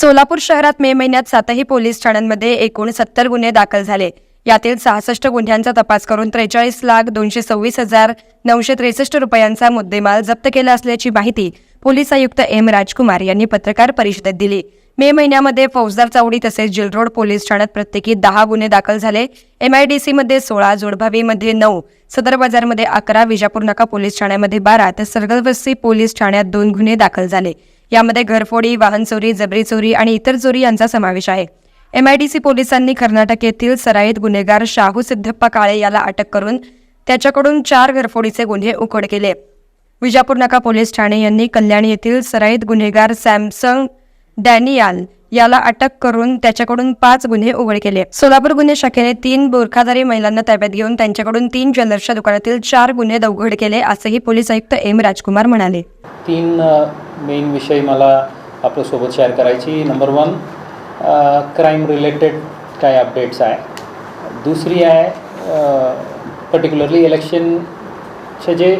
सोलापूर शहरात मे महिन्यात सातही पोलीस ठाण्यांमध्ये एकूण सत्तर गुन्हे दाखल झाले. यातील सहासष्ट गुन्ह्यांचा तपास करून त्रेचाळीस लाख दोनशे सव्वीस हजार नऊशे त्रेसष्ट रुपयांचा मुद्देमाल जप्त केला असल्याची माहिती पोलीस आयुक्त एम राजकुमार यांनी पत्रकार परिषदेत दिली. मे महिन्यामध्ये फौजदार चावडी तसेच जिलरोड पोलीस ठाण्यात प्रत्येकी दहा गुन्हे दाखल झाले. एमआयडीसीमध्ये सोळा जोडभावीमध्ये नऊ सदर बाजारमध्ये अकरा विजापूर नाका पोलीस ठाण्यामध्ये बारा तर सरगलवस्ती पोलीस ठाण्यात दोन गुन्हे दाखल झाले. यामध्ये घरफोडी वाहन चोरी जबरी चोरी आणि इतर चोरी यांचा समावेश आहे. एम आय डी सी पोलिसांनी कर्नाटक येथील सराईत गुन्हेगार शाहू सिद्धप्पा काळे याला अटक करून त्याच्याकडून चार घरफोडीचे गुन्हे उघड केले. विजापूर नाका पोलीस ठाणे यांनी कल्याण येथील सराईत गुन्हेगार सॅमसंग डॅनियाल याला अटक करून त्याच्याकडून पाच गुन्हे उघड केले. सोलापूर गुन्हे शाखेने तीन बोरखाधारी महिलांना ताब्यात घेऊन त्यांच्याकडून तीन ज्वेलर्सच्या दुकानातील चार गुन्हे उघड केले असंही पोलीस आयुक्त एम राजकुमार म्हणाले. तीन मेन विषय मला आपल्यासोबत शेअर करायची. नंबर वन क्राईम रिलेटेड काय अपडेट्स आहे? दुसरी आहे पर्टिक्युलरली इलेक्शनचे जे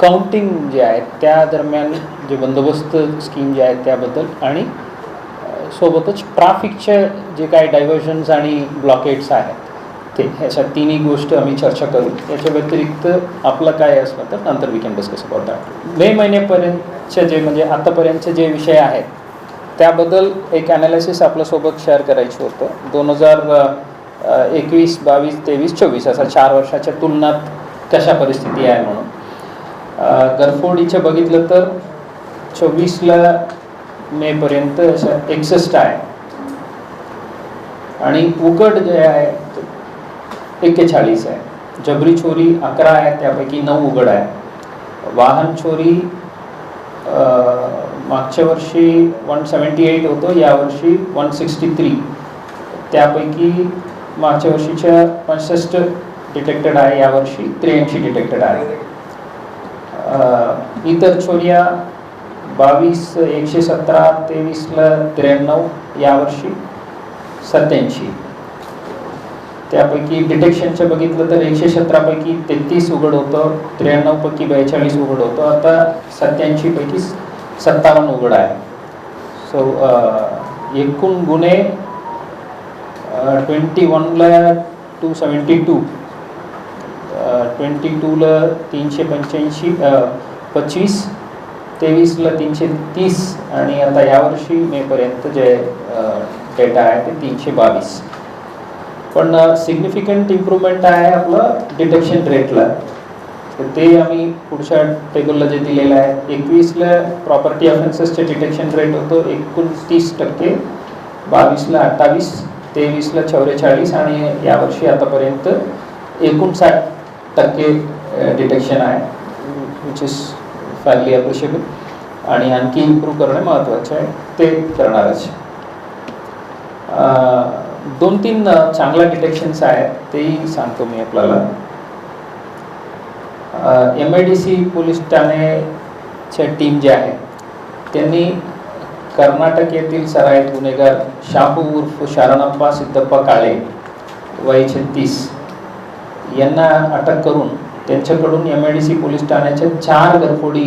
काउंटिंग जे आहे त्या दरम्यान जे बंदोबस्त स्कीम जे आहेत त्याबद्दल आणि सोबतच ट्राफिकचे जे काही डायव्हर्जन्स आणि ब्लॉकेट्स आहेत ते ह्याच्या तिन्ही गोष्ट आम्ही चर्चा करू. याच्या व्यतिरिक्त आपलं काय असलं तर नंतर we can discuss about that May महिन्यापर्यंतचे जे म्हणजे आतापर्यंतचे जे विषय आहेत त्याबद्दल एक ॲनालिसिस आपल्यासोबत शेअर करायचं होतं. दोन हजार एकवीस बावीस तेवीस चोवीस असा चार वर्षाच्या तुलनात कशा परिस्थिती आहे म्हणून. गरफोडीचं बघितलं तर चोवीसला मेपर्यंत अशा एकसष्ट आहे. आणि उघड जे आहे एक्केचाळीस आहे. जबरी चोरी अकरा आहे त्यापैकी नऊ उघड आहे. वाहन चोरी मागच्या वर्षी वन सेवन्टी एट होतो यावर्षी वन सिक्स्टी थ्री. त्यापैकी मागच्या वर्षीच्या पंसष्ट डिटेक्टेड आहे यावर्षी त्र्याऐंशी डिटेक्टेड आहे. इतर चोऱ्या बावीस एकशे सतरा तेवीसला त्र्याण्णव यावर्षी सत्याऐंशी त्यापैकी डिटेक्शनचं बघितलं तर एकशे सतरापैकी तेहतीस उघड होतं त्र्याण्णवपैकी बेचाळीस उघड होतं. आता सत्याऐंशीपैकी सत्तावन्न उघड आहे. सो एकूण गुन्हे ट्वेंटी वनला टू सेवन्टी टू ट्वेंटी टूला तीनशे पंच्याऐंशी पच्चीस तेवीसला तीनशे तीस आणि आता यावर्षी मेपर्यंत जे डेटा आहे ते तीनशे बावीस. पण सिग्निफिकंट इम्प्रूव्हमेंट आहे आपलं डिटेक्शन रेटला तर ते आम्ही पुढच्या टेबलला जे दिलेलं आहे एकवीसला प्रॉपर्टी ऑफेन्सेसचे डिटेक्शन रेट होतं एकोणतीस टक्के बावीसला अठ्ठावीस तेवीसला चौवेचाळीस आणि यावर्षी आतापर्यंत एकोणसाठ टक्के डिटेक्शन आहे विच इज फॅरली अप्रिशिएबल आणि आणखी इम्प्रूव्ह करणे महत्त्वाचे आहे ते करणारच. दोन तीन चांगल्या डिटेक्शन्स आहेत तेही सांगतो मी आपल्याला. M I D C police ठाणेच्या team जे आहे त्यांनी कर्नाटक येथील सराईत गुन्हेगार शाहू उर्फ शारणप्पा सिद्धप्पा काळे वय छत्तीस यांना अटक करून त्यांच्याकडून M I D C police ठाण्याच्या चार घरफोडी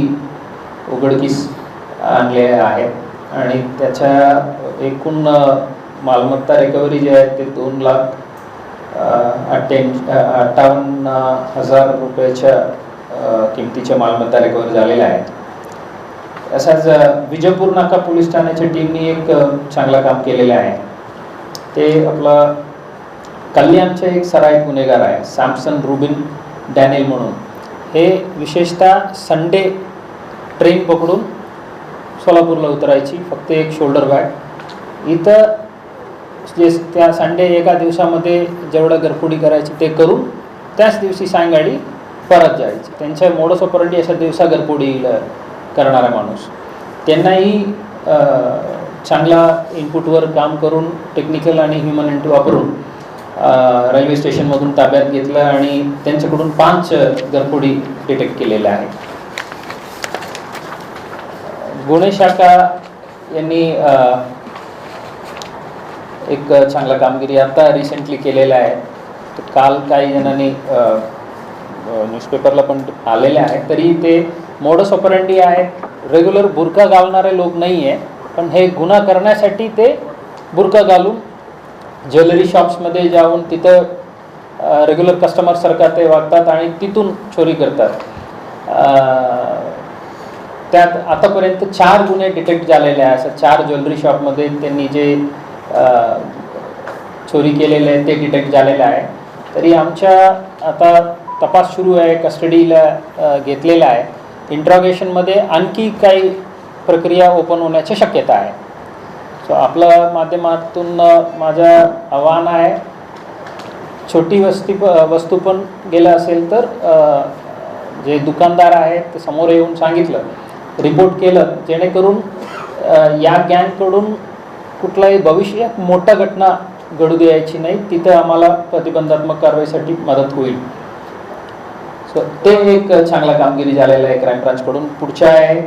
उघडकीस आणलेल्या आहेत. आणि त्याच्या एकूण मालमत्ता रिकव्हरी जे आहे ते दोन लाख अठ्ठ्याऐंशी अठ्ठावन्न हजार रुपयाच्या किमतीच्या मालमत्ता रिकव्हर झालेल्या आहेत. असाच विजयपूर नाका पोलीस ठाण्याच्या टीमनी एक चांगलं काम केलेलं आहे. ते आपलं कल्याणचे एक सराईत गुन्हेगार आहे सॅमसन रुबिन डॅनियल म्हणून. हे विशेषतः संडे ट्रेन पकडून सोलापूरला उतरायची फक्त एक शोल्डर बॅग इथं जे त्या संडे एका दिवसामध्ये जेवढं घरफोडी करायची ते करून त्याच दिवशी सायंकाळी परत जायची. त्यांच्या मोडस अशा दिवसा घरफोडी करणारा माणूस. त्यांनाही चांगला इनपुटवर काम करून टेक्निकल आणि ह्युमन इंटू वापरून रेल्वे स्टेशनमधून ताब्यात घेतलं आणि त्यांच्याकडून पाच घरफोडी डिटेक्ट केलेल्या आहेत. गुन्हे शाखा यांनी एक चांगला कामगिरी आता रिसेंटली केलेला आहे. तर काल काही जणांनी न्यूजपेपरला पण आलेले आहे तरी ते मोडस ऑपरंडी आहे. रेग्युलर बुरका घालणारे लोक नाही आहे पण हे गुन्हा करण्यासाठी ते बुरका घालून ज्वेलरी शॉप्समध्ये जाऊन तिथं रेग्युलर कस्टमरसारखा ते वागतात आणि तिथून चोरी करतात. त्यात आतापर्यंत चार गुन्हे डिटेक्ट झालेले आहे असं चार ज्वेलरी शॉपमध्ये त्यांनी जे चोरी केलेले आहे ते डिटेक्ट झालेलं आहे. तरी आमच्या आता तपास सुरू आहे कस्टडीला घेतलेला आहे. इंट्रॉगेशनमध्ये आणखी काही प्रक्रिया ओपन होण्याची शक्यता आहे. सो आपल्या माध्यमातून माझं आव्हान आहे छोटी वस्ती प वस्तू पण गेलं असेल तर जे दुकानदार आहेत ते समोर येऊन सांगितलं रिपोर्ट केलं जेणेकरून या गँगकडून कुठलाही भविष्यात मोठा घटना घडू द्यायची नाही तिथं आम्हाला प्रतिबंधात्मक कारवाईसाठी मदत होईल. सो ते एक चांगला कामगिरी झालेलं आहे क्राईम ब्रांचकडून पुढच्या आहे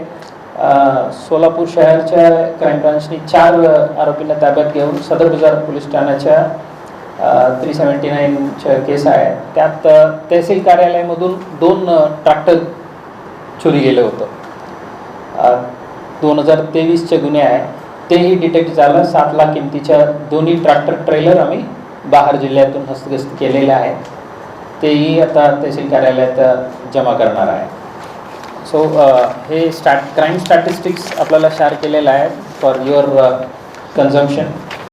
सोलापूर शहरच्या क्राईम ब्रांचनी चार आरोपींना ताब्यात घेऊन सदर बाजार पोलीस ठाण्याच्या थ्री सेवन्टी नाईनच्या केस आहे. त्यात तहसील कार्यालयामधून दोन ट्रॅक्टर चोरी गेलं होतं. दोन हजार तेवीसचे गुन्हे आहे. तेही डिटेक्ट झालं. सात लाख किमतीच्या दोन्ही ट्रॅक्टर ट्रेलर आम्ही बाहेर जिल्ह्यातून हस्तगस्त केलेले आहे तेही आता तहसील कार्यालयात जमा करणार आहे. सो हे स्टॅट क्राईम स्टॅटिस्टिक्स आपल्याला शेअर केलेलं आहे फॉर युअर कन्झम्पशन